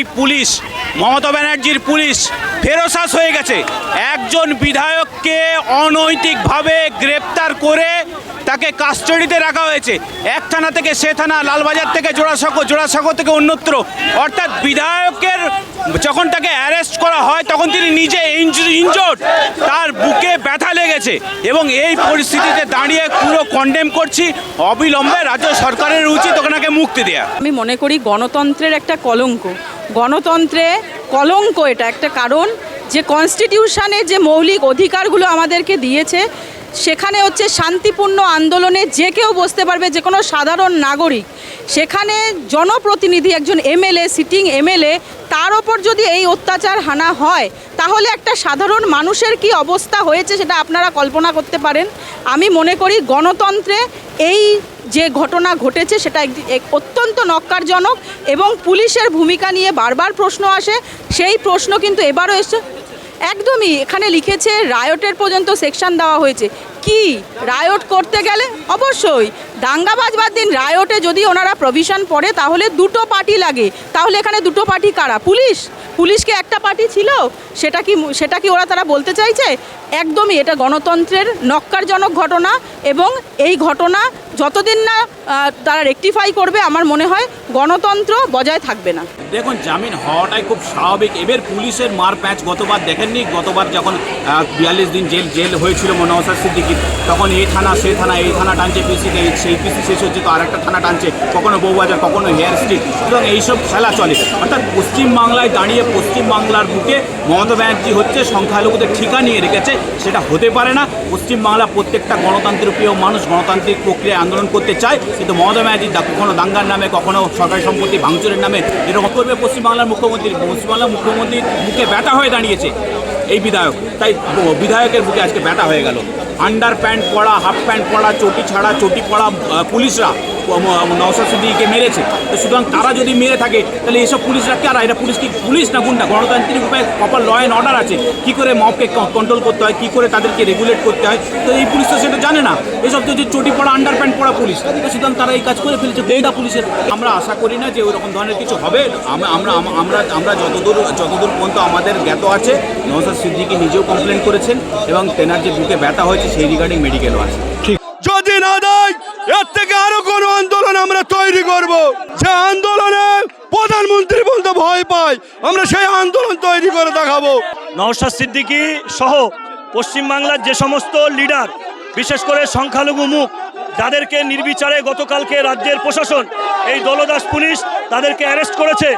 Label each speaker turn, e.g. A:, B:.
A: এই পুলিশ, মমতা ব্যানার্জির police ferocious হয়ে গেছে। একজন বিধায়ককে অনৈতিকভাবে গ্রেপ্তার করে তাকে কাস্টাডিতে রাখা হয়েছে। এক থানা থেকে সে থানা, লালবাজার থেকে জোড়াসাঁকো জোড়াসাঁকো থেকে অন্যত্র। অর্থাৎ বিধায়কের যখন তাকে অ্যারেস্ট করা হয়, তখন তিনি নিজে ইনজোর্ড। তার বুকে ব্যথা লেগেছে এবং এই পরিস্থিতিতে দাঁড়িয়ে পুরো কন্ডেম করছি। অবিলম্বে রাজ্য সরকারের উচিত ওনাকে মুক্তি দেওয়া
B: আমি মনে করি গণতন্ত্রের একটা কলঙ্ক। গণতন্ত্রে কলঙ্ক এটা একটা কারণ। যে কনস্টিটিউশনে যে মৌলিক অধিকারগুলো আমাদেরকে দিয়েছে, সেখানে হচ্ছে শান্তিপূর্ণ আন্দোলনে যে কেউ বসতে পারবে, যে কোনো সাধারণ নাগরিক, সেখানে জনপ্রতিনিধি একজন এমএলএ সিটিং এমএলএ, তার ওপর যদি এই অত্যাচার হানা হয়, তাহলে একটা সাধারণ মানুষের কি অবস্থা হয়েছে সেটা আপনারা কল্পনা করতে পারেন। আমি মনে করি গণতন্ত্রে এই যে ঘটনা ঘটেছে সেটা অত্যন্ত নক্কারজনক এবং পুলিশের ভূমিকা নিয়ে বারবার প্রশ্ন আসে। সেই প্রশ্ন কিন্তু এবারও এসছে। একদমই এখানে লিখেছে, রায়টের পর্যন্ত সেকশন দেওয়া হয়েছে। কি? রায়ট করতে গেলে? অবশ্যই। দাঙ্গাবাজ বাদ দিন রায়টে যদি ওনারা প্রভিশন পড়ে, তাহলে দুটো পার্টি লাগে। তাহলে এখানে দুটো পার্টি কারা? পুলিশ? পুলিশকে একটা পার্টি ছিল? সেটা কি সেটা কি ওরা তারা বলতে চাইছে? একদমই এটা গণতন্ত্রের নক্কারজনক ঘটনা এবং এই ঘটনা যতদিন না তারা রেকটিফাই করবে, আমার মনে হয় গণতন্ত্র বজায় থাকবে না।
A: দেখুন, জামিন হওয়াটাই খুব স্বাভাবিক। এবার পুলিশের মার প্যাচ গতবার দেখেননি? গতবার যখন বিয়াল্লিশ দিন জেল জেল হয়েছিল মনোহর সিদ্দিকির, তখন এই থানা, সেই থানা, এই থানা টানছে পিসিতে সেই পিসি শেষ হচ্ছে, তো আরেকটা থানা টানছে, কখনো বউবাজার, কখনো হেয়ার স্ট্রিট, সুতরাং এইসব খেলা চলে। অর্থাৎ পশ্চিমবাংলায় দাঁড়িয়ে পশ্চিমবাংলার বুকে মমতা ব্যানার্জি হচ্ছে, সংখ্যালঘুদের ঠিকা নিয়ে রেখেছে, সেটা হতে পারে না। পশ্চিমবাংলা প্রত্যেকটা গণতান্ত্রিক প্রিয় মানুষ গণতান্ত্রিক প্রক্রিয়ায় আন্দোলন করতে চায়, কিন্তু মমতা ব্যানার্জি কখনো দাঙ্গার নামে, কখনো সরকারি সম্পত্তি ভাঙচুরের নামে এরকম করবে। পশ্চিমবাংলার মুখ্যমন্ত্রী, পশ্চিমবাংলার মুখ্যমন্ত্রীর মুখে ব্যাটা হয়ে দাঁড়িয়েছে, এই বিধায়ক। তাই বিধায়কের বুকে আজকে ব্যাটা হয়ে গেল। আন্ডার প্যান্ট পরা হাফ প্যান্ট পরা চটি ছাড়া চটি পরা আহ, পুলিশরা নওসাদ সিদ্দিকে মেরেছে। তো সুতরাং তারা যদি মেরে থাকে তাহলে এসব পুলিশরা কারা এটা পুলিশ কি পুলিশ না গুন্ডা? গণতান্ত্রিক উপায়ে প্রপার ল অ্যান্ড অর্ডার আছে। কী করে মবকে কন্ট্রোল করতে হয়? কী করে তাদেরকে রেগুলেট করতে হয়? তো এই পুলিশ তো সেটা জানে না। এসব তো যে চটি পড়া আন্ডার প্যান্ট পড়া পুলিশ তো সুতরাং তারা এই কাজ করে ফেলেছে গোয়েন্দা পুলিশের। আমরা আশা করি না যে ওরকম ধরনের কিছু হবে। আমরা আমরা আমরা আমরা যতদূর যতদূর পর্যন্ত আমাদের জ্ঞাত আছে নওসাদ সিদ্দিকি নিজেও কমপ্লেন করেছেন এবং তেনার যে বুকে ব্যথা হয়েছে সেই রিগার্ডিং মেডিকেলও আছে
C: যদি না দেয় এর থেকে আরও কোনো আন্দোলন আমরা তৈরি করব। যে আন্দোলনে প্রধানমন্ত্রী বলতে ভয় পায় আমরা সেই আন্দোলন তৈরি করে দেখাবো।
D: নওশাদ সিদ্দিকী সহ পশ্চিমবাংলার যে সমস্ত লিডার বিশেষ করে সংখ্যালঘু মুখ যাদেরকে নির্বিচারে গতকালকে রাজ্যের প্রশাসন এই দলদাস পুলিশ তাদেরকে অ্যারেস্ট করেছে।